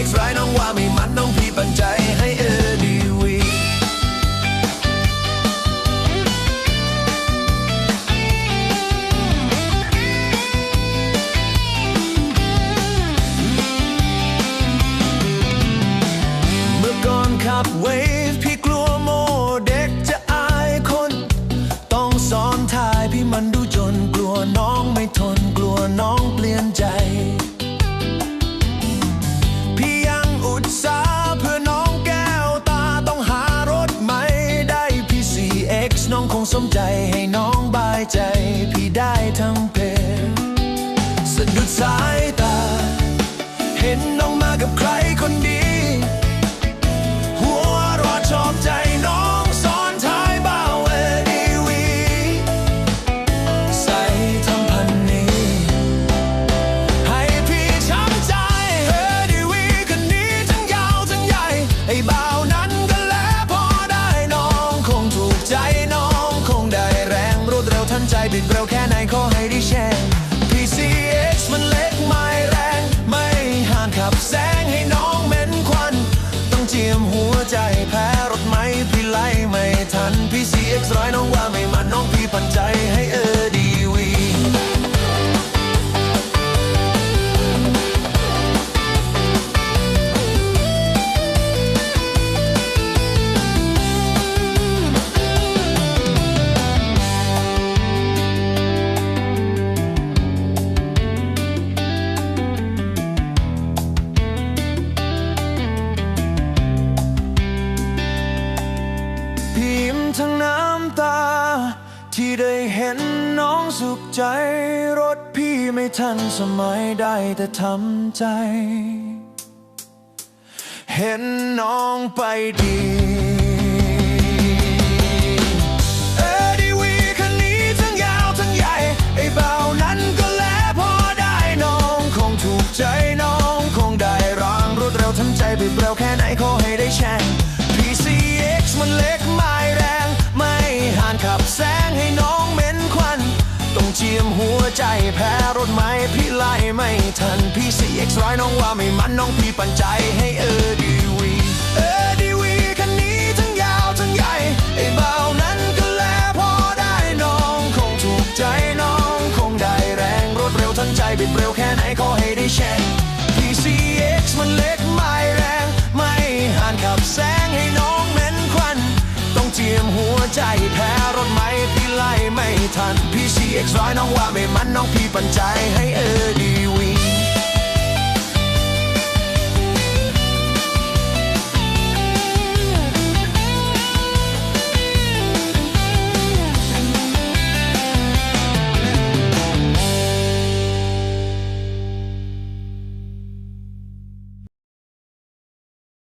อ็กซ์ไรน้องว่าไม่มันน้องพี่ปันใจให้เออดีวีเมื่อก่อนขับเวฟพี่กลัวโมเด็กจะอายคน ต้องซ้อนทายพี่มันดู มใจให้น้องบายใจ พี่ได้ทั้ง we broke ทั้งน้ำตา ที่ได้เห็นน้องสุขใจ รถพี่ไม่ทันสมัยได้แต่ทำใจ เห็นน้องไปดีเอดีวีคันนี้ทั้งยาวทั้งใหญ่ไอ้เบานั้นก็แลพอได้น้องคงถูกใจน้องคงได้รางรวดเร็วทำใจไปเปล่าแค่ไหนขอ ใจแพ้รถไหมพี่ไล่ไม่ทัน พี่ซีเอ็กซ์ร้อยน้องว่าไม่มันน้องพี่ปันใจให้เออดีวีเออดีวีคันนี้ทั้งยาวทั้งใหญ่ไอ้เบานั้นก็แลพอได้น้องคงถูกใจน้องคงได้แรงรถเร็วทันใจบิดเร็วแค่ไหนขอให้ได้แชร์พี่ซีเอ็กซ์มันเล็กไม่แรง ไม่ห่านขับแซงให้น้องเหม็นควัน ต้องเจียมหัวใจแพ้รถไหมพี่ไล่ไม่ทัน เอ็กซร้อยน้องว่าไม่มันน้องพี่ปันใจให้เออ